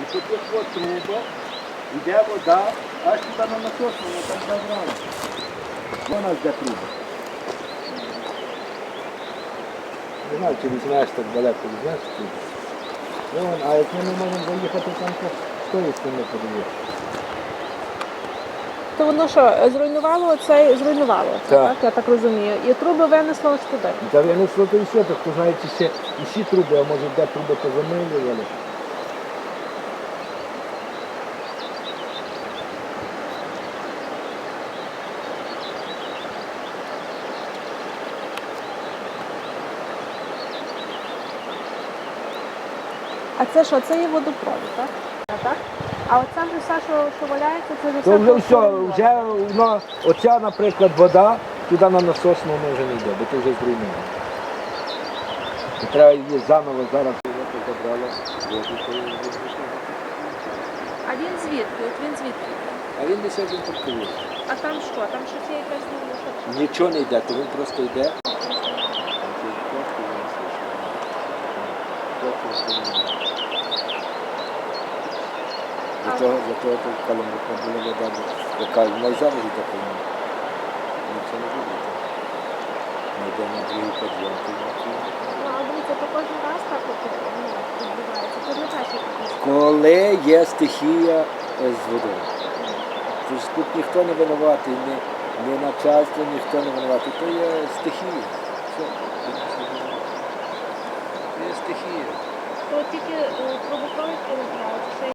І по тих от трубах йде вода, аж туди на насосну, там забрали. Вона йде труба. Не знаю, чи візьмеш так далеко, візьмеш туди. Вон, а як ми не можемо заїхати там, то з тої сторони подивитися. То воно що, зруйнувало це, зруйнувало це, Так. так. я так розумію. І труби винесло ось туди. Та не то і все, то хто знає, чи ще і всі труби, а може де труби позамилювали. А це що? Це є водопровід, так? А, так? А оце вже все, що, що валяється, це вже То вже все. все, вже воно, оця, наприклад, вода, туди на насосну воно вже не йде, бо то вже. І Треба її заново зараз забрала воду. А він звідки? От він звідки? А він десь один паркує. А там що? Там щось є якась ну, що? Нічого не йде, то він просто йде. Для того, для того тут каламбурка була вода, яка на зараз йде повинна. Нічого не буде. Ми йде на другий підйом. Ну, а дивіться, то кожен раз так ну, відбувається. Це такий. Коли є стихія е, з водою. Тож тут ніхто не винуватий, ні, ні начальство, ніхто не винуватий. То є стихія. Все. Це є стихія. То тільки е, трубопровід перебирається, ще